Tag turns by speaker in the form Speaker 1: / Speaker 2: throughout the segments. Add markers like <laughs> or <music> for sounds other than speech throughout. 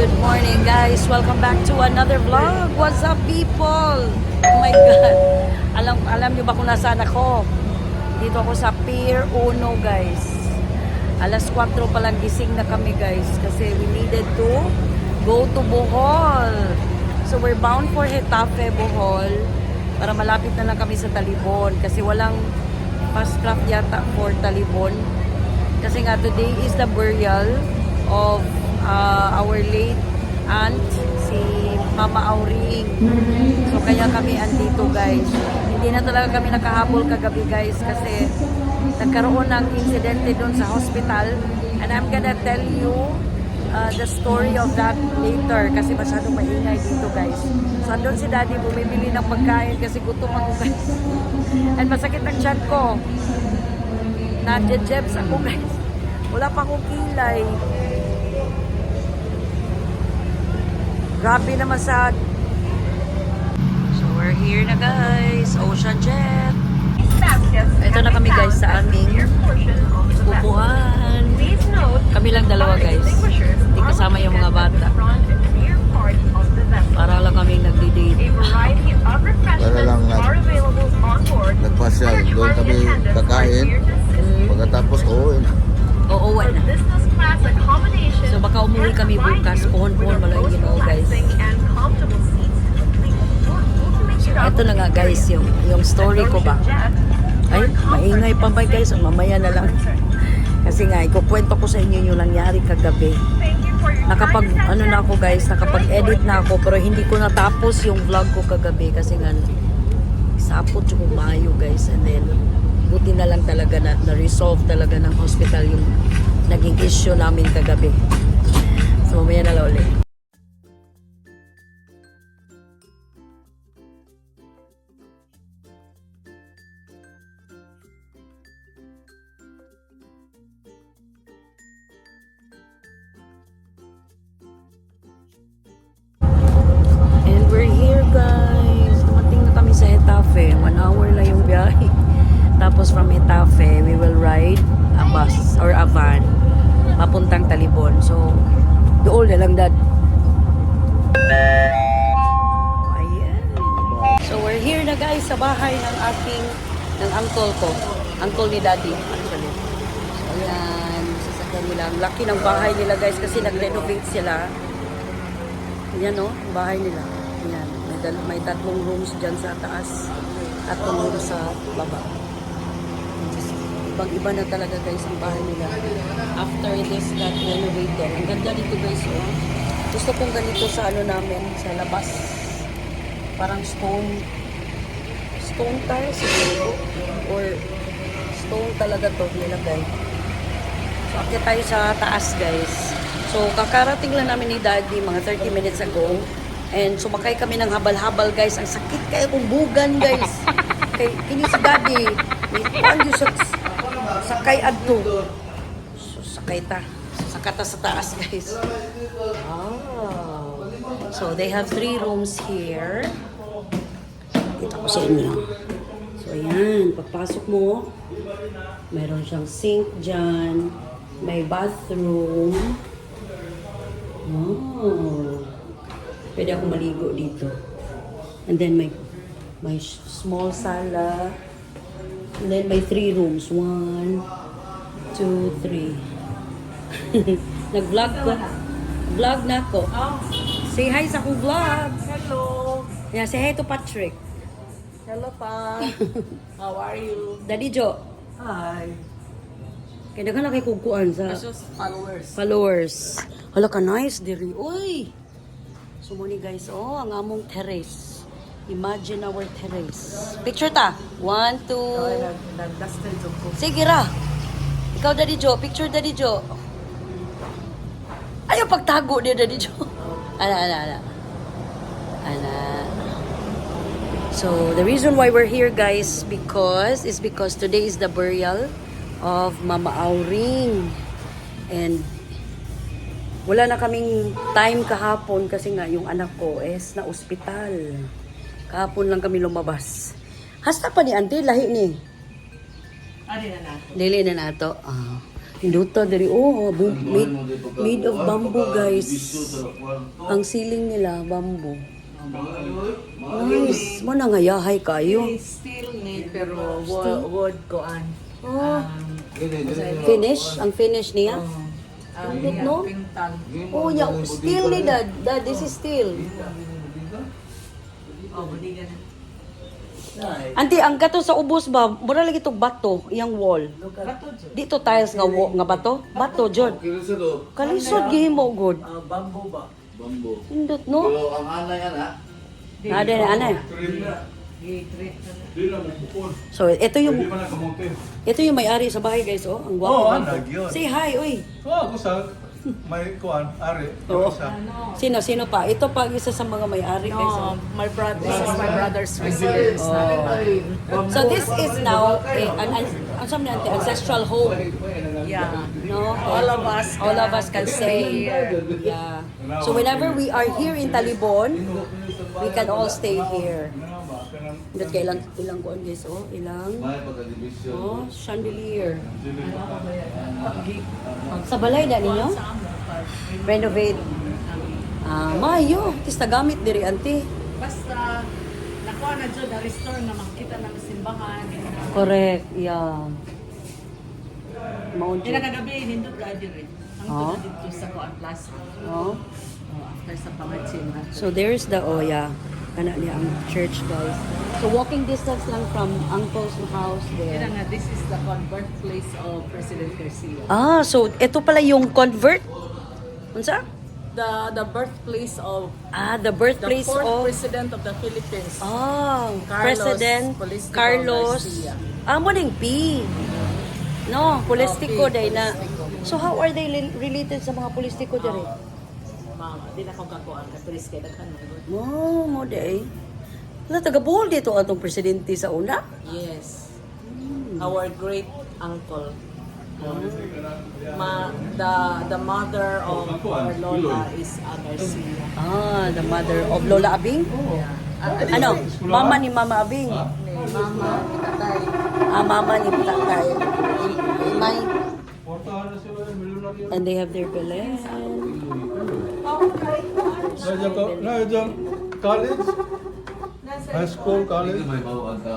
Speaker 1: Good morning guys. Welcome back to another vlog. What's up people? Oh my God. Alam, alam niyo ba kung nasaan ako? Dito ako sa Pier 1 guys. Alas 4 pa lang gising na kami guys. Kasi we needed to go to Bohol. So we're bound for Hetafe, Bohol. Para malapit na lang kami sa Talibon. Kasi walang fast craft yata for Talibon. Kasi nga today is the burial of uh, our late aunt, si Mama Auring. So kaya kami andito guys. Hindi na talaga kami nakahabol kagabi guys kasi nagkaroon ng insidente doon sa hospital. And I'm gonna tell you uh, the story of that later kasi masyadong maingay dito guys. So andun si daddy bumibili ng pagkain kasi gutom ako guys. <laughs> And masakit ang tiyan ko. Nadjejebs ako guys. Wala pa akong kilay. Grabe naman sa... So we're here na guys. Ocean Jet. Ito na kami guys sa aming upuan. Kami lang dalawa guys. Hindi kasama yung mga bata. Para lang kami nagdi-date.
Speaker 2: Para
Speaker 1: ito na nga guys yung, yung story ko ba. Ay, maingay pa ba guys? Mamaya na lang. Kasi nga, ikukwento ko sa inyo yung nangyari kagabi. Nakapag, ano na ako guys, nakapag-edit na ako pero hindi ko natapos yung vlog ko kagabi kasi nga sapot yung mayo guys and then buti na lang talaga na, na-resolve talaga ng hospital yung naging issue namin kagabi. So mamaya na lang ulit. Nila. Ang laki ng bahay nila guys kasi nag-renovate sila. Yan o, bahay nila. Yan. May, may tatlong rooms dyan sa taas. Tatlong rooms sa baba. Ibang-iba na talaga guys ang bahay nila. After this got renovated. Ang ganda dito guys oh. Gusto kong ganito sa ano namin, sa labas. Parang stone. Stone tile siguro. Or stone talaga to nilagay. Akit tayo sa taas, guys. So, kakarating lang namin ni Daddy mga 30 minutes ago. And sumakay kami ng habal-habal, guys. Ang sakit kayo kung bugan, guys. <laughs> Kay, kini si Daddy. Yun sa sakay adto. So, sakay ta. Sakay ta sa taas, guys. Oh. So, they have three rooms here. Kita ko sa inyo. So, ayan. Pagpasok mo, Meron siyang sink dyan. May bathroom. Oh. Pwede ako maligo dito. And then may may small sala. And then may three rooms. One, two, three. <laughs> Nag-vlog ko. Vlog na ako. Say hi sa akong vlog.
Speaker 3: Hello.
Speaker 1: Yeah, say hi to Patrick.
Speaker 3: Hello, pa. <laughs> How are you?
Speaker 1: Daddy Joe.
Speaker 3: Hi.
Speaker 1: Kaya na kay kukuan sa
Speaker 3: followers.
Speaker 1: followers. Hala ka nice diri. Uy. So mo ni guys, oh, ang among terrace. Imagine our terrace. Picture ta. One, two. Sige ra. Ikaw Daddy Joe, picture Daddy Joe. Ayaw pagtago ni Daddy Joe. <laughs> Ana, ana, ana. Ana. So, the reason why we're here guys because is because today is the burial of Mama Auring. And wala na kaming time kahapon kasi nga yung anak ko is na ospital. Kahapon lang kami lumabas. Hasta pa ni Auntie, lahi ni.
Speaker 3: Ano na na?
Speaker 1: Dili na nato. Ah. Hinduta dari oh, bu- made, made of bamboo guys. Ang ceiling nila bamboo. Nice. Mo na ngayahay kayo.
Speaker 3: Steel ni pero wood, wood ko an.
Speaker 1: Oh, finish, ang finish niya.
Speaker 3: Ang
Speaker 1: Good, no? Oh, yeah, steel ni dad. Dad, this is steel.
Speaker 3: Oh, budi ka na.
Speaker 1: Anti, ang gato sa ubos ba, mura lagi itong bato, iyang wall. Dito tiles nga, wa- nga bato? Bato, Jod. Kalisod, gihimo, good.
Speaker 3: Ah, bamboo ba?
Speaker 2: Bambo.
Speaker 1: Hindot, no?
Speaker 2: Pero ang ana yan ha.
Speaker 1: Nade na, anay. So, ito yung, ito yung may-ari sa bahay, guys, oh. Ang gwapo.
Speaker 4: Ang nagyon.
Speaker 1: Say hi, uy.
Speaker 4: Oo, ako sa may kuan, ari.
Speaker 1: Oo.
Speaker 4: Isa.
Speaker 1: Sino, sino pa? Ito pa, isa sa mga may-ari, guys.
Speaker 3: No,
Speaker 1: oh.
Speaker 3: my brother, this is my brother's residence.
Speaker 1: So, this is now a, an, an, an, an ancestral home.
Speaker 3: Yeah.
Speaker 1: No?
Speaker 3: All of us
Speaker 1: All of us can stay here. Yeah. So whenever we are here in Talibon, we can all stay here. Dito kay ilang ilang kuan guys oh, ilang oh, chandelier. Sa balay na ninyo? Renovate. Ah, mayo, tis gamit diri anti.
Speaker 3: Basta, nakuha na dyan, na-restore na makita ng simbahan.
Speaker 1: Correct, yeah. Mao
Speaker 3: Kaya kagabi, nindot ka diri. Ang
Speaker 1: Oh.
Speaker 3: dito sa Kuan Plaza.
Speaker 1: Oh.
Speaker 3: Oh, after sa pangatsin.
Speaker 1: So there's the oh yeah, kana niya ang church guys. So walking distance lang from uncle's house
Speaker 3: Kaya
Speaker 1: there.
Speaker 3: nga, this is the birthplace of President Garcia.
Speaker 1: Ah, so ito pala yung convert. Unsa?
Speaker 3: The the birthplace of
Speaker 1: Ah, the
Speaker 3: the
Speaker 1: birthplace
Speaker 3: fourth
Speaker 1: of
Speaker 3: president of the Philippines.
Speaker 1: Ah,
Speaker 3: Carlos
Speaker 1: President
Speaker 3: Polistico
Speaker 1: Carlos.
Speaker 3: Garcia.
Speaker 1: Ah, mo P. No,
Speaker 3: Oh, P,
Speaker 1: day na.
Speaker 3: Polistico.
Speaker 1: So how are they li- related sa mga politiko dere?
Speaker 3: Mama, di na ko kakuan ka Chris kay daghan mo.
Speaker 1: Mo, mo day. Wala taga Bohol dito atong presidente sa una.
Speaker 3: Yes. Our great uncle. Ma, the the mother of our Lola is uh, Garcia.
Speaker 1: Ah, the mother of Lola Abing.
Speaker 3: Yeah.
Speaker 1: Ano? Mama ni Mama Abing.
Speaker 3: Ni Mama, tatay.
Speaker 1: Ah, mama ni Tatay. May, and they have their Belen.
Speaker 4: Nandiyan college? High school, college?
Speaker 2: May bawag ka.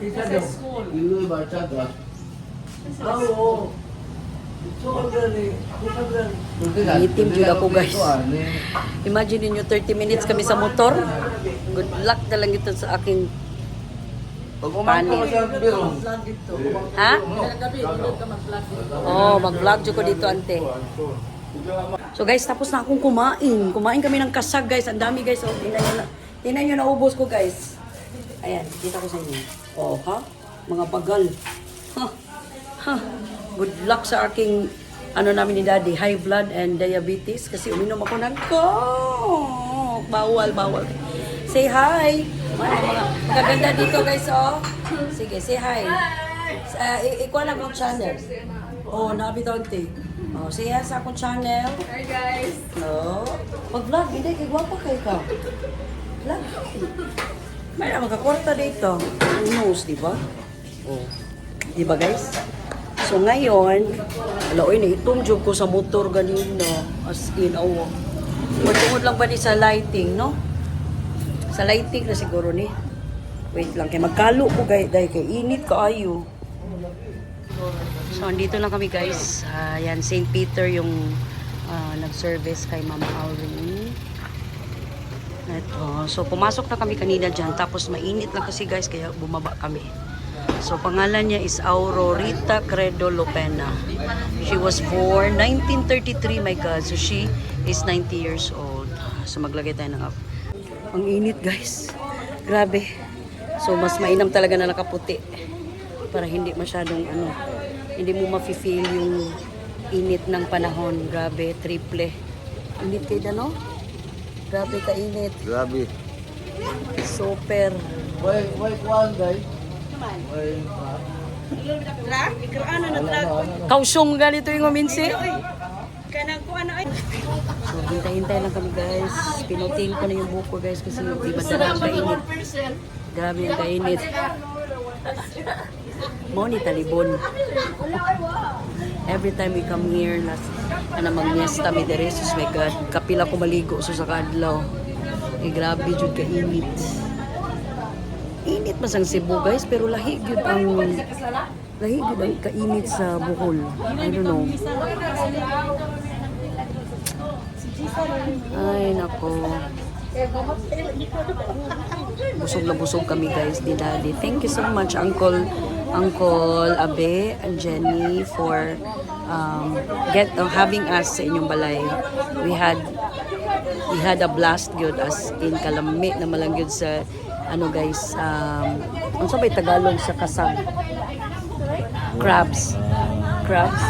Speaker 3: Sa school.
Speaker 2: Ilo ba siya ka?
Speaker 1: Itim jud ako, guys. Imagine niyo 30 minutes kami sa motor. Good luck na lang ito sa aking
Speaker 2: Pag umangko
Speaker 1: Panis.
Speaker 2: siya, biro.
Speaker 1: Ha? Oh, mag-vlog ko dito ante. So guys, tapos na akong kumain. Kumain kami ng kasag guys. Ang dami guys. Oh, tingnan niyo na. Tingnan niyo naubos ko guys. Ayan, kita ko sa inyo. Oh, ha? Mga pagal. Ha? Ha? Good luck sa aking ano namin ni Daddy, high blood and diabetes kasi uminom ako ng coke. Bawal, bawal. Say hi. Kaganda dito guys, oh. Sige, say hi. Uh, ikuha lang akong channel. Oh, nabi tonti. Oh, say hi sa akong channel.
Speaker 3: Hi guys.
Speaker 1: Oh, mag-vlog, hindi kay gwapa kay ka. Vlog. May na magkakwarta dito. Ang nose, di ba? Oh. Di ba guys? So ngayon, ala oy naitom jud ko sa motor ganina. As in, awa. Magtungod lang ba ni sa lighting, no? Sa lighting na siguro ni. Wait lang, kay magkalo ko kay dahil kay init kaayo. So, andito lang kami guys. Yan, St. Peter yung ah, nag-service kay Mama Auring. Ito. So, pumasok na kami kanina dyan. Tapos, mainit lang kasi guys, kaya bumaba kami. So, pangalan niya is Aurorita Credo Lopena. She was born 1933, my God. So, she is 90 years old. So, maglagay tayo ng up. Ang init guys. Grabe. So, mas mainam talaga na nakaputi. Para hindi masyadong ano, hindi mo mafe-feel yung init ng panahon. Grabe, triple. Init kayo no? Grabe ka init.
Speaker 2: Grabe.
Speaker 1: Super.
Speaker 2: Why, why kuhan, guys?
Speaker 1: Kausyong ganito yung uminsi. So, hintay-hintay lang kami guys. Pinuting ko na yung buko guys kasi di ba dala kainit. Grabe ang kainit. Mo ni talibon. Every time we come here, nas, ana magmiesta mi dere, sus my God, kapila ko maligo so sa kadlaw. Eh, grabe jud ka init. Init mas ang Cebu guys, pero lahi gyud ang lahi gyud ang kainit sa Bohol. I don't know. Ay, nako. Busog na busog kami guys ni Daddy. Thank you so much Uncle Uncle Abe and Jenny for um, get uh, having us sa inyong balay. We had we had a blast good as in kalami na malang gyud sa ano guys um unsa ba Tagalog sa kasag crabs crabs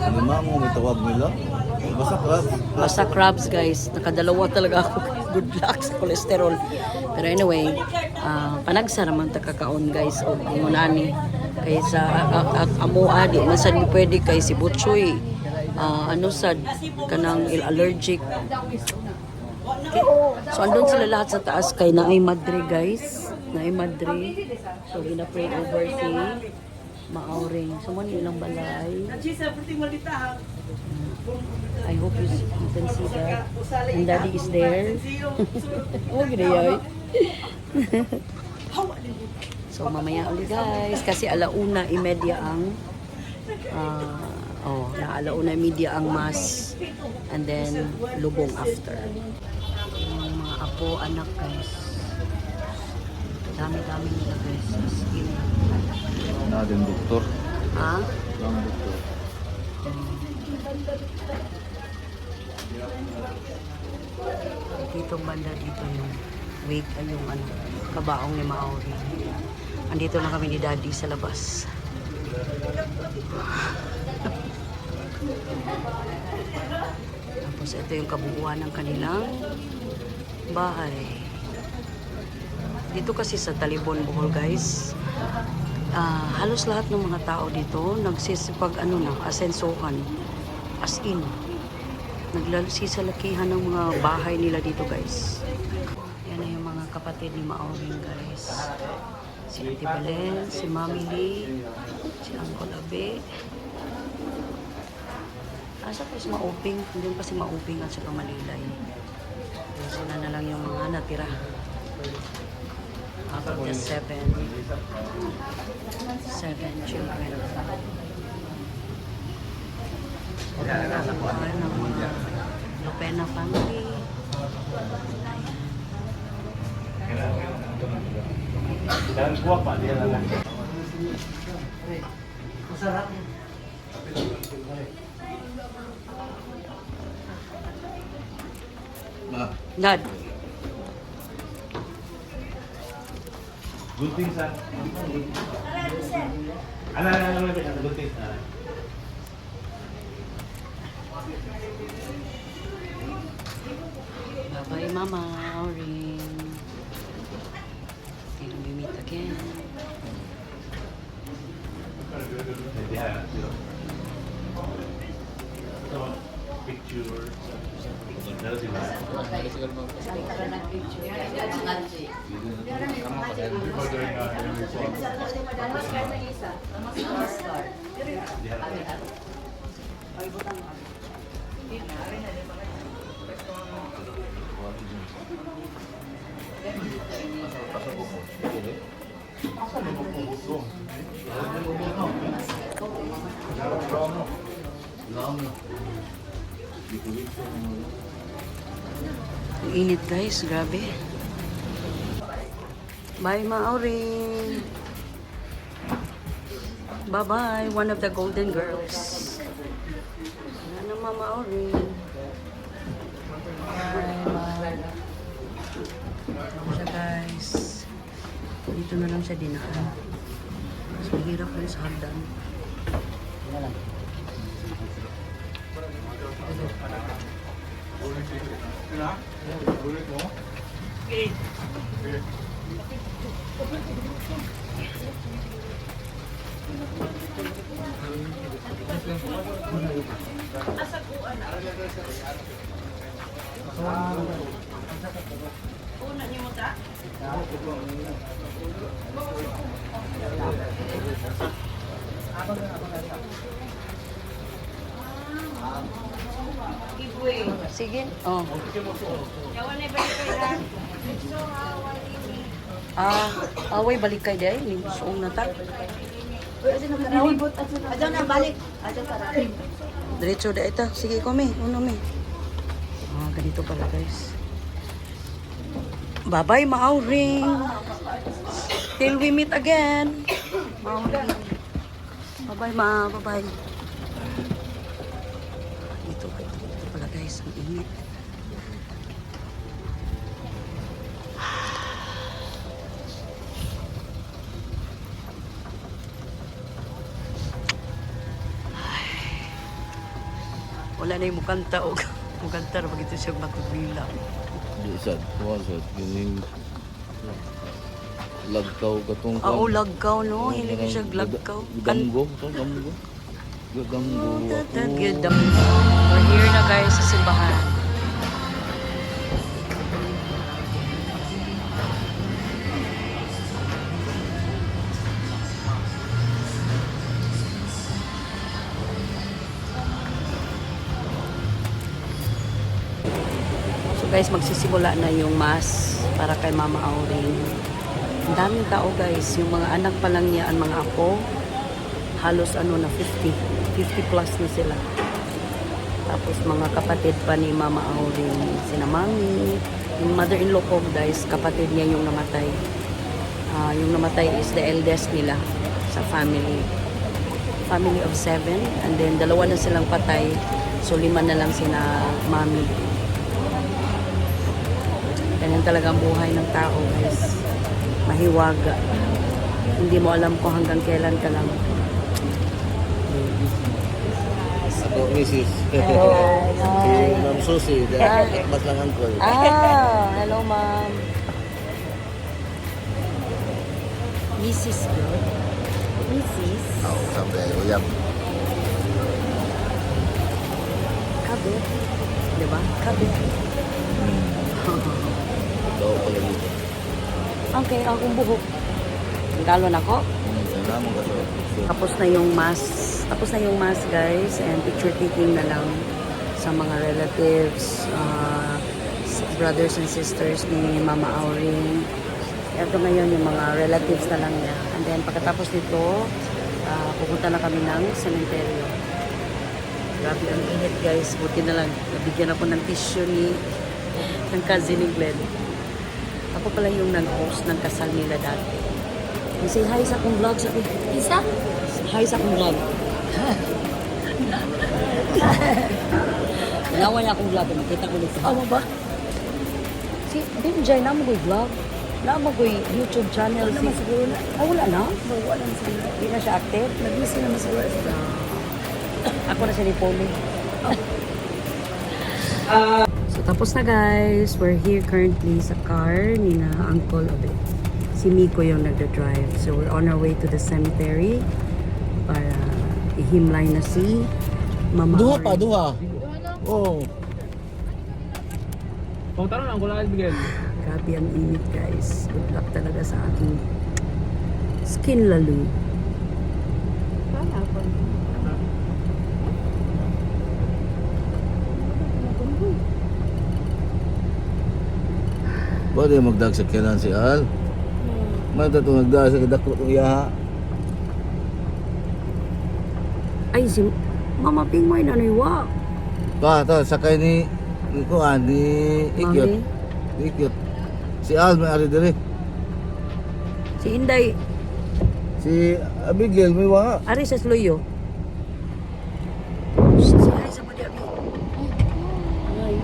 Speaker 2: Ano ma mo may tawag nila? Basta crab.
Speaker 1: Basta crabs guys, nakadalawa talaga ako. <laughs> Good luck sa cholesterol. Pero anyway, ah, panagsa naman ta kakaon guys o ngunani. Kay sa a- a- amo adi man sad mo pwede kay si Butchoy. ah, ano sad kanang allergic. Okay. So andun sila lahat sa taas kay naay madre guys. Naay madre. So gina-pray over si Maauring. So mo ilang balay. I hope you, you can see that. And daddy is there. <laughs> oh, ginayoy. <laughs> so, mamaya ulit guys. Kasi alauna imedya ang ah, oh, na alauna imedya ang mas. And then, lubong after. Yung mga apo, anak guys. Dami-dami nila guys. As in.
Speaker 2: Na din doktor.
Speaker 1: Ha?
Speaker 2: Lang doktor.
Speaker 1: dito banda dito yung wake ay yung ano kabaong ni Maori andito na kami ni daddy sa labas tapos ito yung kabuuan ng kanilang bahay dito kasi sa Talibon Bohol guys ah, halos lahat ng mga tao dito nagsisipag ano na asensohan. As in naglalasi sa lakihan ng mga bahay nila dito guys. Yan na yung mga kapatid ni Maureen guys. Si Ate Belen, si Mami Lee si Uncle Abe. Asa pa si Mauping. Hindi pa si Mauping at saka Malilay. Sila na lang yung mga natira out of the seven seven children Nakakuha ng mga Lupena family.
Speaker 2: Ma,
Speaker 1: Dad,
Speaker 5: Good things, Ano, ano, ano, ano, ano, good things, ah.
Speaker 1: bye-bye Mama Aurin. Till we meet again.
Speaker 5: Yeah, Pictures. Ano
Speaker 1: Ang init guys, grabe. Bye Maureen. Bye-bye, one of the golden girls. Wala na Mama Aurin. Bye-bye. Ano siya guys. Dito na lang siya dinaan. Mas mahirap rin sa hagdan.
Speaker 4: Ulit mo.
Speaker 3: Una niyo mo ta? Giveaway.
Speaker 1: Sige. Oh. Ah, away balik kay day ni suong na ta.
Speaker 3: Ajo na balik. Ajo para.
Speaker 1: Diretso da ita. Sige ko mi, uno mi. Ah, ganito pala guys. Bye-bye, Mauring. Till we meet again. Mauring. Bye-bye, ma. Bye-bye. Dito, dito, dito pala init. Wala na yung mukanta o <laughs> mukanta na bagito siya matubila.
Speaker 2: Di sad, sad. Gining lagkaw katong
Speaker 1: Ah, oh, lagkaw no. Hindi ko siya lagkaw.
Speaker 2: Gamgo, gamgo. Gamgo.
Speaker 1: Gadam. We're here na guys sa simbahan. So guys, magsisimula na yung mass para kay Mama Auring. Ang daming tao guys. Yung mga anak pa lang niya, ang mga apo, halos ano na 50. 50 plus na sila. Tapos mga kapatid pa ni Mama Auring, sina Mami, yung mother-in-law ko guys, kapatid niya yung namatay. Ah, yung namatay is the eldest nila sa family. Family of seven. And then dalawa na silang patay. So lima na lang sina Mami. Ganyan talaga ang buhay ng tao guys. Mahiwaga. Hindi mo alam kung hanggang kailan ka lang.
Speaker 2: Ako, misis. <laughs>
Speaker 1: Hi.
Speaker 2: Si Ma'am Susi,
Speaker 1: Ah.
Speaker 2: dahil mas lang uncle.
Speaker 1: Ah, hello ma'am. Mrs. Good. Mrs.
Speaker 2: Oh, sabi, uyab.
Speaker 1: Kabit. Di ba? Kabit.
Speaker 2: Ito pala dito.
Speaker 1: Okay, akong buhok. Galon ako.
Speaker 2: Sana mo kaso.
Speaker 1: Tapos na yung mass. Tapos na yung mass, guys. And picture taking na lang sa mga relatives, uh, brothers and sisters ni Mama Auring. Ito ngayon yung mga relatives na lang niya. And then pagkatapos nito, ah, pupunta na kami ng cementerio. Grabe ang init guys. Buti na lang. Nabigyan ako ng tissue ni ng cousin ni Glenn. Ako pala yung nag-host ng kasal nila dati. Say hi sa akong vlog sa Isa? Hi sa akong vlog. <laughs> Nawa niya akong vlog. Makita ko sa Ano ba? Si Binjay na mo ko'y vlog. Na mo ko'y YouTube channel. Wala si... siguro na. Ah, wala na? Wala na siguro. Hindi na siya active? Nag-miss na siguro. <coughs> Ako na siya ni Poli. <laughs> So tapos na guys. We're here currently sa car ni na Uncle Obe. Si Miko yung nagda-drive. So we're on our way to the cemetery para ihimlay na si Mama
Speaker 2: Duha pa, duha. Oh.
Speaker 5: Kung tanong ang kulang Miguel. <sighs>
Speaker 1: Grabe ang init guys. Good luck talaga sa aking skin lalo.
Speaker 2: Pwede magdag sa kilan si Al. Mata itong nagdag sa kadako itong yaha.
Speaker 1: Ay, si Mama Pingmoy na niwa.
Speaker 2: Pa, to, sakay ni ni Kuan, ni Ikyot. Ni Ikyot. Si Al may ari diri.
Speaker 1: si Inday,
Speaker 2: Si Abigail may wa.
Speaker 1: ari sa Sluyo. Si Ay, sa Madi Abi. Ay.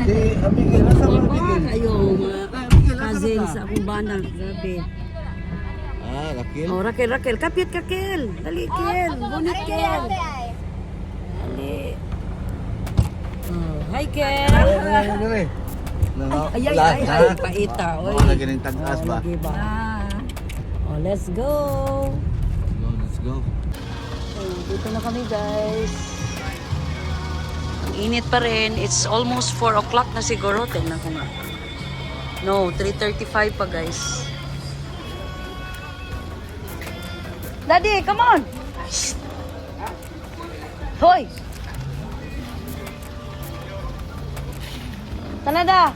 Speaker 2: Si Abigail, nasa ba
Speaker 1: Mama,
Speaker 2: Abigail?
Speaker 1: kayo, mga
Speaker 2: Abigail, nasa
Speaker 1: banang. Grabe.
Speaker 2: Ah, Rakil.
Speaker 1: Oh, Raquel, Raquel. Kapit ka, Kel. Dali, Kel. Bunit, Kel. Dali. Oh, hi, Kel.
Speaker 2: Ay,
Speaker 1: Ay, ay, ay, paita. Oy.
Speaker 2: Mga lagi ng tag-as
Speaker 1: Oh,
Speaker 2: ba?
Speaker 1: ba? Oh, let's go.
Speaker 2: Go, let's go.
Speaker 1: So, dito na kami, guys. Ang init pa rin. It's almost 4 o'clock na siguro. Tingnan ko nga. No, 3.35 pa guys. Daddy, come on! Shh. Hoy! Kanada!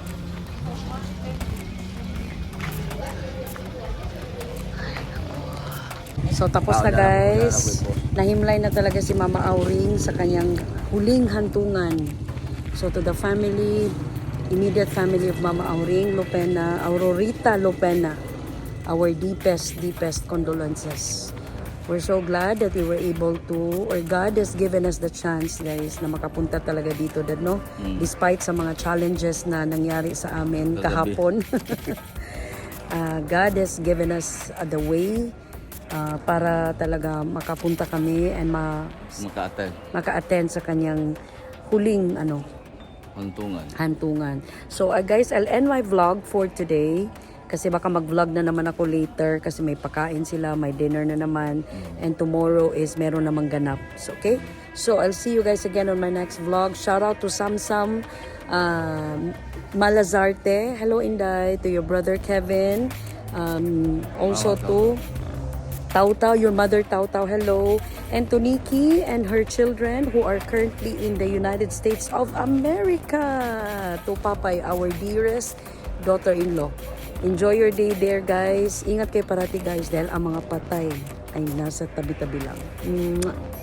Speaker 1: So tapos na guys. Nahimlay na talaga si Mama Auring sa kanyang huling hantungan. So to the family, immediate family of Mama Auring, Lopena, Aurorita Lopena, our deepest, deepest condolences. We're so glad that we were able to, or God has given us the chance, guys, na makapunta talaga dito, dad, no? Despite sa mga challenges na nangyari sa amin
Speaker 2: Kagabi.
Speaker 1: kahapon. <laughs> uh, God has given us uh, the way uh, para talaga makapunta kami and ma
Speaker 2: Makaatay.
Speaker 1: maka-attend sa kanyang huling ano
Speaker 2: Hantungan.
Speaker 1: hantungan. So uh, guys, I'll end my vlog for today kasi baka mag-vlog na naman ako later kasi may pakain sila, may dinner na naman and tomorrow is meron namang ganap. So, okay? So I'll see you guys again on my next vlog. Shout out to Samsam um, Malazarte. Hello Inday to your brother Kevin. Um, also to Tau Tau, your mother Tau Tau, hello. And to Nikki and her children who are currently in the United States of America. To Papay, our dearest daughter-in-law. Enjoy your day there, guys. Ingat kayo parati, guys, dahil ang mga patay ay nasa tabi-tabi lang. Mwah.